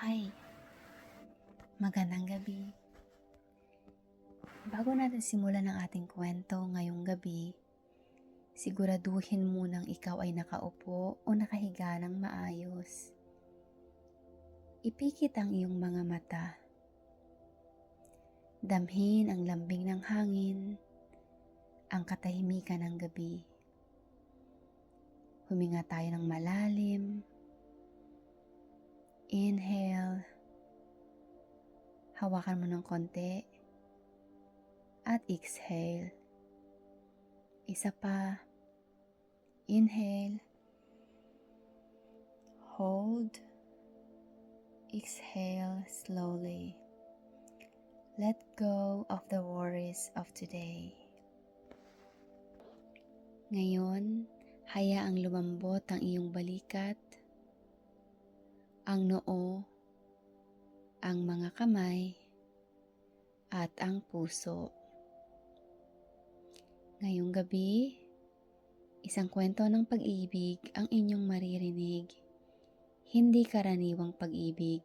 Hi! Magandang gabi. Bago natin simulan ang ating kwento ngayong gabi, siguraduhin munang ikaw ay nakaupo o nakahiga ng maayos. Ipikit ang iyong mga mata. Damhin ang lambing ng hangin, ang katahimikan ng gabi. Huminga tayo ng malalim. Inhale. Hawakan mo ng konti. At exhale. Isa pa. Inhale. Hold. Exhale slowly. Let go of the worries of today. Ngayon, hayaang lumambot ang iyong balikat, ang noo, ang mga kamay, at ang puso. Ngayong gabi, isang kwento ng pag-ibig ang inyong maririnig. Hindi karaniwang pag-ibig,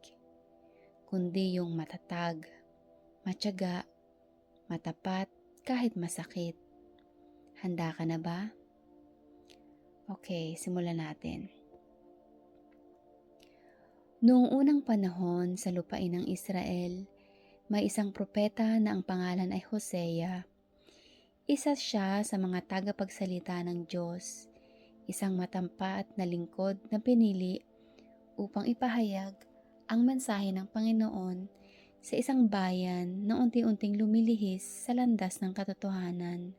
kundi yung matatag, matyaga, matapat kahit masakit. Handa ka na ba? Okay, simulan natin. Noong unang panahon sa lupain ng Israel, may isang propeta na ang pangalan ay Hosea. Isa siya sa mga tagapagsalita ng Diyos, isang matampat na lingkod na pinili upang ipahayag ang mensahe ng Panginoon sa isang bayan na unti-unting lumilihis sa landas ng katotohanan.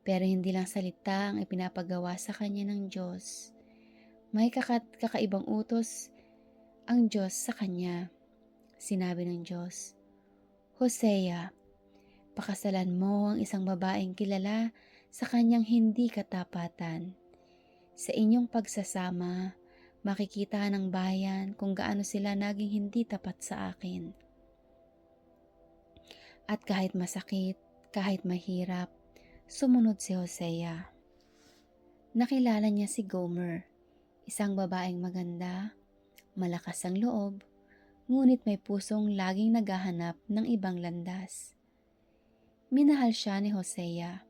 Pero hindi lang salita ang ipinapagawa sa kanya ng Diyos. May kakat kakaibang utos ang Diyos sa kanya. Sinabi ng Diyos, Hosea, pakasalan mo ang isang babaeng kilala sa kanyang hindi katapatan. Sa inyong pagsasama, makikita ng bayan kung gaano sila naging hindi tapat sa akin. At kahit masakit, kahit mahirap, sumunod si Hosea. Nakilala niya si Gomer, isang babaeng maganda, malakas ang loob, ngunit may pusong laging naghahanap ng ibang landas. Minahal siya ni Hosea.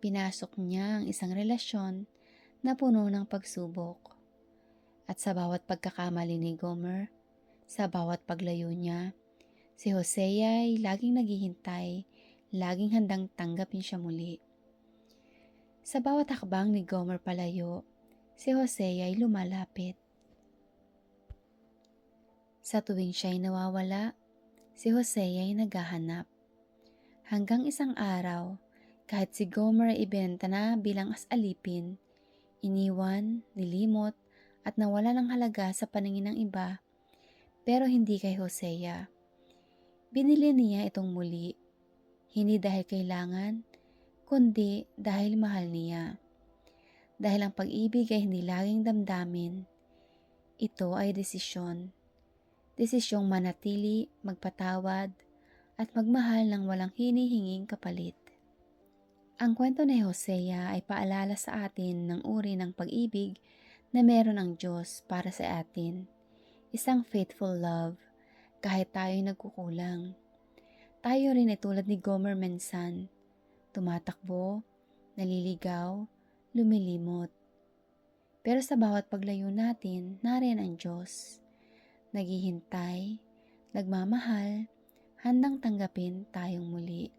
Pinasok niya ang isang relasyon na puno ng pagsubok. At sa bawat pagkakamali ni Gomer, sa bawat paglayo niya, si Hosea ay laging naghihintay, laging handang tanggapin siya muli. Sa bawat hakbang ni Gomer palayo, si Hosea ay lumalapit. Sa tuwing siya ay nawawala, si Hosea ay naghahanap. Hanggang isang araw, kahit si Gomer ay ibenta na bilang asalipin, iniwan, nilimot, at nawala ng halaga sa paningin ng iba, pero hindi kay Hosea. Binili niya itong muli, hindi dahil kailangan, kundi dahil mahal niya. Dahil ang pag-ibig ay hindi laging damdamin, ito ay desisyon. Desisyong manatili, magpatawad, at magmahal ng walang hinihinging kapalit. Ang kwento ni Hosea ay paalala sa atin ng uri ng pag-ibig na meron ang Diyos para sa atin. Isang faithful love, kahit tayo'y nagkukulang. Tayo rin ay tulad ni Gomer Mensan, tumatakbo, naliligaw, lumilimot. Pero sa bawat paglayo natin, nariyan ang Diyos. Naghihintay, nagmamahal, handang tanggapin tayong muli.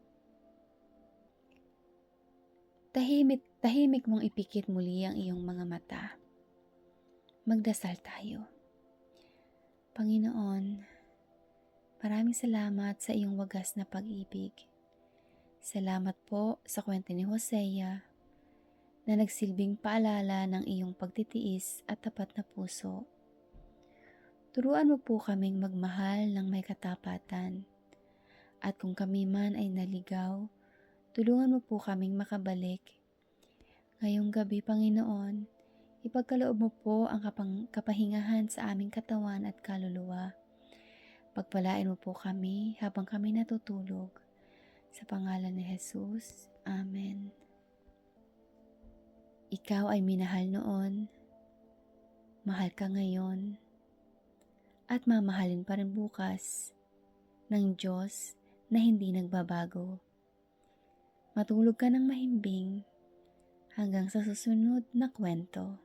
Tahimik, tahimik mong ipikit muli ang iyong mga mata. Magdasal tayo. Panginoon, maraming salamat sa iyong wagas na pag-ibig. Salamat po sa kwento ni Hosea na nagsilbing paalala ng iyong pagtitiis at tapat na puso. Turuan mo po kaming magmahal ng may katapatan. At kung kami man ay naligaw, tulungan mo po kaming makabalik. Ngayong gabi, Panginoon, ipagkaloob mo po ang kapang, kapahingahan sa aming katawan at kaluluwa. Pagpalain mo po kami habang kami natutulog. Sa pangalan ni Jesus, Amen. Ikaw ay minahal noon, mahal ka ngayon, at mamahalin pa rin bukas ng Diyos na hindi nagbabago. Matulog ka ng mahimbing hanggang sa susunod na kwento.